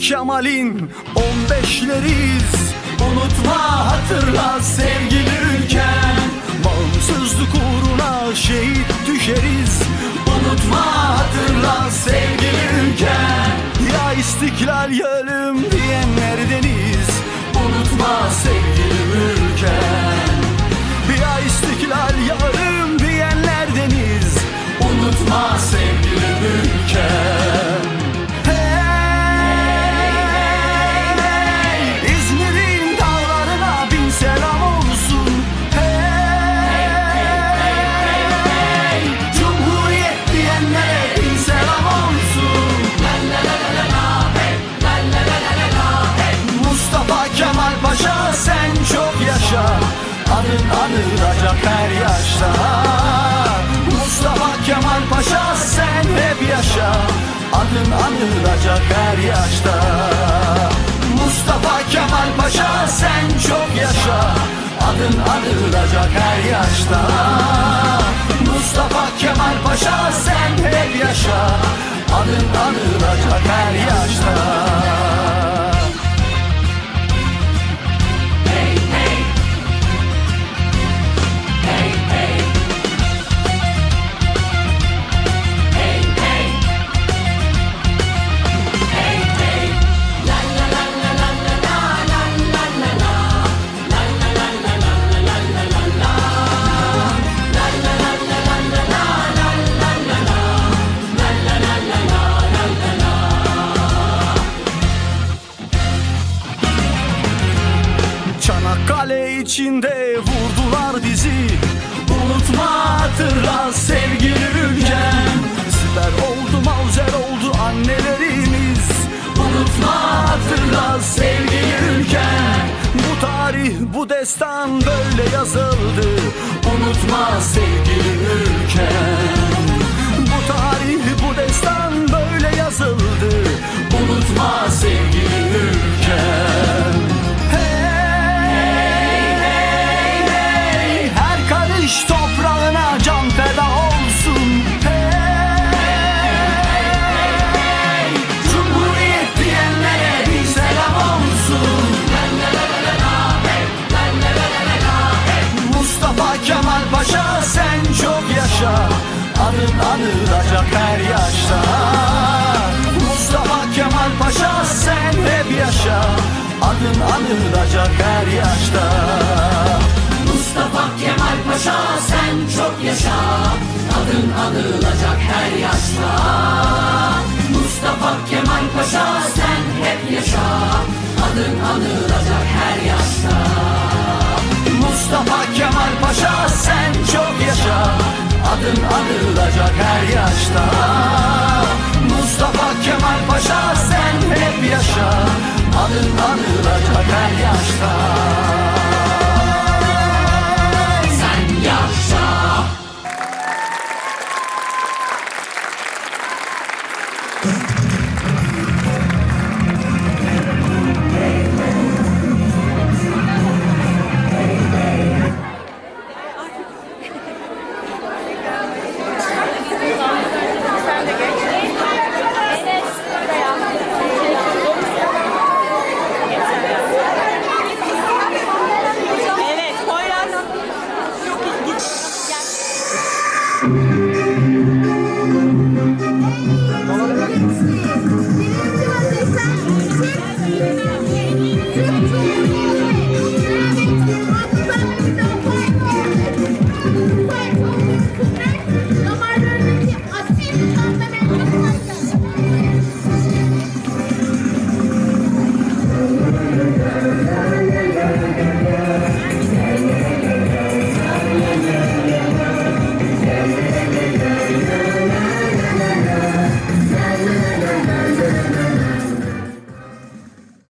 Kemal'in 15'leriyiz Unutma hatırla sevgili ülkem Bağımsızlık uğruna şehit düşeriz. Unutma hatırla sevgili ülkem Ya istiklal ya Adın anılacak her yaşta. Mustafa Kemal Paşa sen hep yaşa. Adın anılacak her yaşta. Mustafa Kemal Paşa sen çok yaşa. Adın anılacak her yaşta. Mustafa Kemal Paşa sen hep yaşa. Adın anılacak her yaşta içinde vurdular bizi. Unutma hatırla sevgili ülkem. Siper oldu mavzer oldu annelerimiz. Unutma hatırla sevgili ülkem. Bu tarih bu destan böyle yazıldı. Unutma sevgili ülkem. Bu tarih bu destan böyle yazıldı anılacak her yaşta. Mustafa Kemal Paşa sen hep yaşa. Adın anılacak her yaşta. Mustafa Kemal Paşa sen çok yaşa. Adın anılacak her yaşta. Mustafa Kemal Paşa sen hep yaşa. Adın anılacak her yaşta. Mustafa Kemal Paşa Adın anılacak her yaşta you.